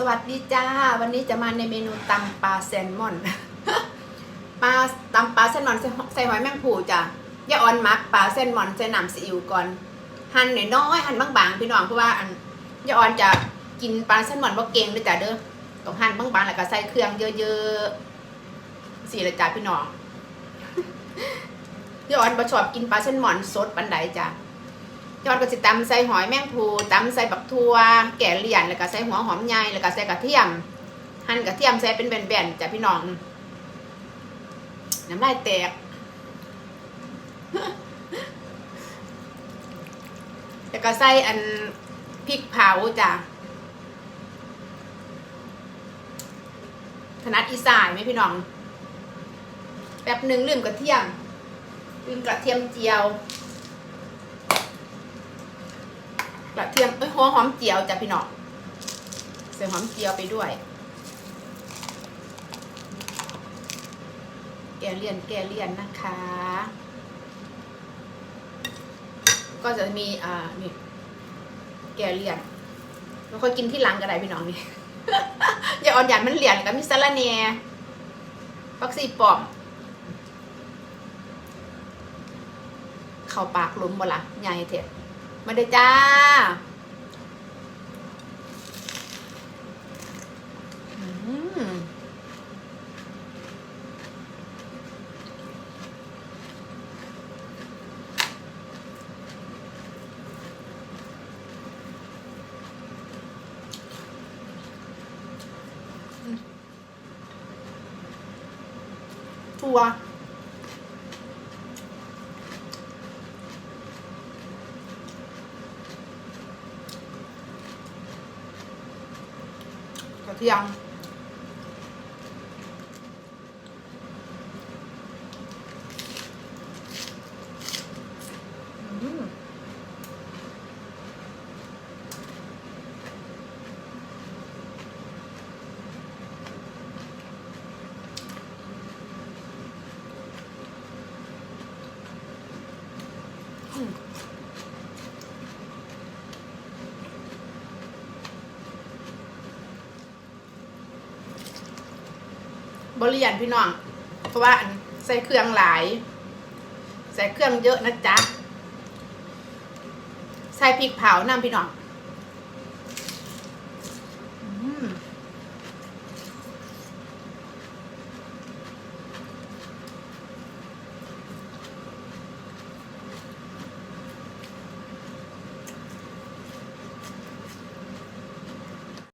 สวัสดีจ้า วันนี้จะมาในเมนูตำปลาแซลมอนปลาตำปลาแซลมอนใส่หอยแมงภูจ้ะย่าออนมักปลาแซลมอนใส่น้ำซีอิ๊วก่อนหั่นน้อยหั่นบางๆพี่น้องเพราะว่าอันย่าออนจะกินปลาแซลมอนบ่เก่งเลยจ้ะเด้อต้องหั่นบางๆแล้วก็ใส่เครื่องเยอะๆสี่ละจ้ะพี่น้องย่าออนบ่ชอบกินปลาแซลมอนสดปันใดจ้ะ ยอดก็สิตำใส่หอยแมงภูตำใส่บักทั่วแก่เหลี่ยนแล้วก็ใส่หัวหอมใหญ่แล้วก็ใส่กระเทียม หั่นกระเทียมใส่เป็นแบนๆจ้ะพี่น้อง น้ำลายแตกแล้วก็ใส่อันพริกเผาจ้ะถนัดอีสานไหมพี่น้องแป๊บหนึ่งลืมกระเทียมลืมกระเทียมเจียว กระเทียมเอ้ยหัวหอมเจียวจ้ะพี่น้องใส่หอมเจียวไปด้วย แกเลียนแกเลียนนะคะ ก็จะมีอ่านี่แกเลียนแล้วค่อยกินที่หลังก็ได้พี่น้องนี่อย่าอ่อนหยาดมันเหลียนกับมิสลาเนียฟักซีปอมเข้าปากล้มบ่ละใหญ่เถอะ มาเด้จ้าอื กระเทียม บริยานพี่น้อง เพราะว่าใส่เครื่องหลาย ใส่เครื่องเยอะนะจ๊ะ ใส่พริกเผาน้ำพี่น้อง